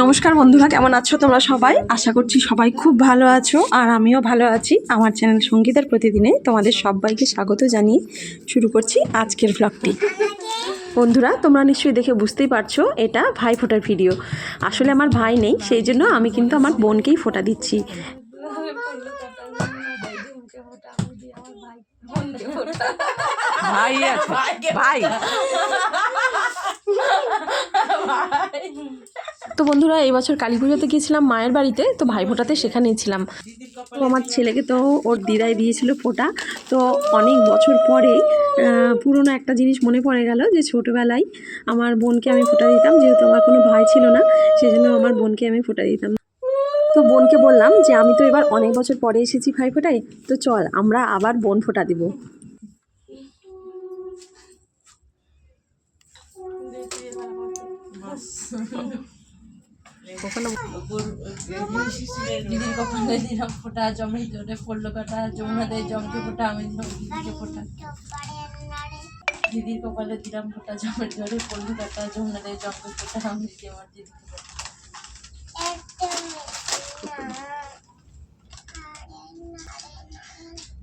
নমস্কার বন্ধুরা কেমন আছো তোমরা সবাই? আশা করছি সবাই খুব ভালো আছো আর আমিও ভালো আছি। আমার চ্যানেল সঙ্গীতের প্রতিদিনে তোমাদের সবাইকে স্বাগত জানিয়ে শুরু করছি আজকের ব্লগটি বন্ধুরা তোমরা নিশ্চয়ই দেখে বুঝতেই পারছ এটা ভাই ফোটার ভিডিও আসলে আমার ভাই নেই সেই জন্য আমি কিন্তু আমার বোনকেই ফোটা দিচ্ছি। ভাই আছে ভাই। তো বন্ধুরা, এই বছর কালী পুজোতে গিয়েছিলাম মায়ের বাড়িতে, তো ভাই ফোটাতে সেখানেই ছিলাম। তো আমার ছেলেকে তো ওর দিদাই দিয়েছিল ফোটা। তো অনেক বছর পরে পুরনো একটা জিনিস মনে পড়ে গেল যে ছোটোবেলায় আমার বোনকে আমি ফোটা দিতাম, যেহেতু আমার কোনো ভাই ছিল না সেই জন্য আমার বোনকে আমি ফোটা দিতাম। তো বোনকে বললাম যে, আমি তো এবার অনেক বছর পরে এসেছি ভাই ফোটাই তো চল, আমরা আবার বোন ফোটা দিব। দিদির কপালে দিলাম ফোটা জমে জোরে পড়ল কাটা যমুনা দেয় জমকে ফোটা আমি দিলাম দিদিকে ফোটা। দিদির কপালে দিলাম ফোটা জমে জোরে পড়ল কাটা যমুনা দেয় জমকে ফোটা আমি দিদি আমার দিদিকে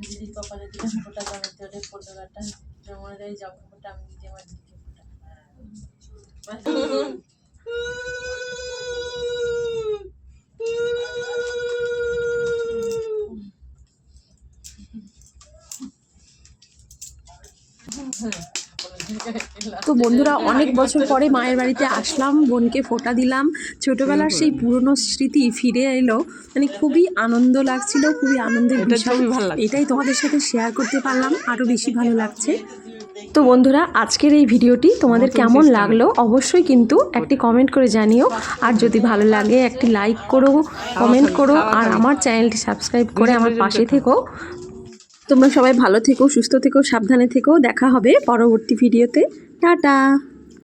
দিদির কপালে দিলাম ফোটা জমে জোরে পড়ল কাটা যমুনা দেয় জমকে ফোটা আমি দিদি আমার দিদিকে ফোটা। তো বন্ধুরা অনেক বছর পরে মায়ের বাড়িতে আসলাম বোনকে ফোঁটা দিলাম। ছোটবেলার সেই পুরনো স্মৃতি ফিরে এলো। মানে খুবই আনন্দ লাগছিল খুবই আনন্দের বিষয়। এটাই তোমাদের সাথে শেয়ার করতে পারলাম আরও বেশি ভালো লাগছে। তো বন্ধুরা আজকের এই ভিডিওটি তোমাদের কেমন লাগল? অবশ্যই কিন্তু একটি কমেন্ট করে জানিও। আর যদি ভালো লাগে একটি লাইক করো কমেন্ট করো আর আমার চ্যানেলটি সাবস্ক্রাইব করে আমার পাশে থেকো। তোমরা সবাই ভালো থেকো সুস্থ থেকো সাবধানে থেকো। দেখা হবে পরবর্তী ভিডিওতে। টাটা!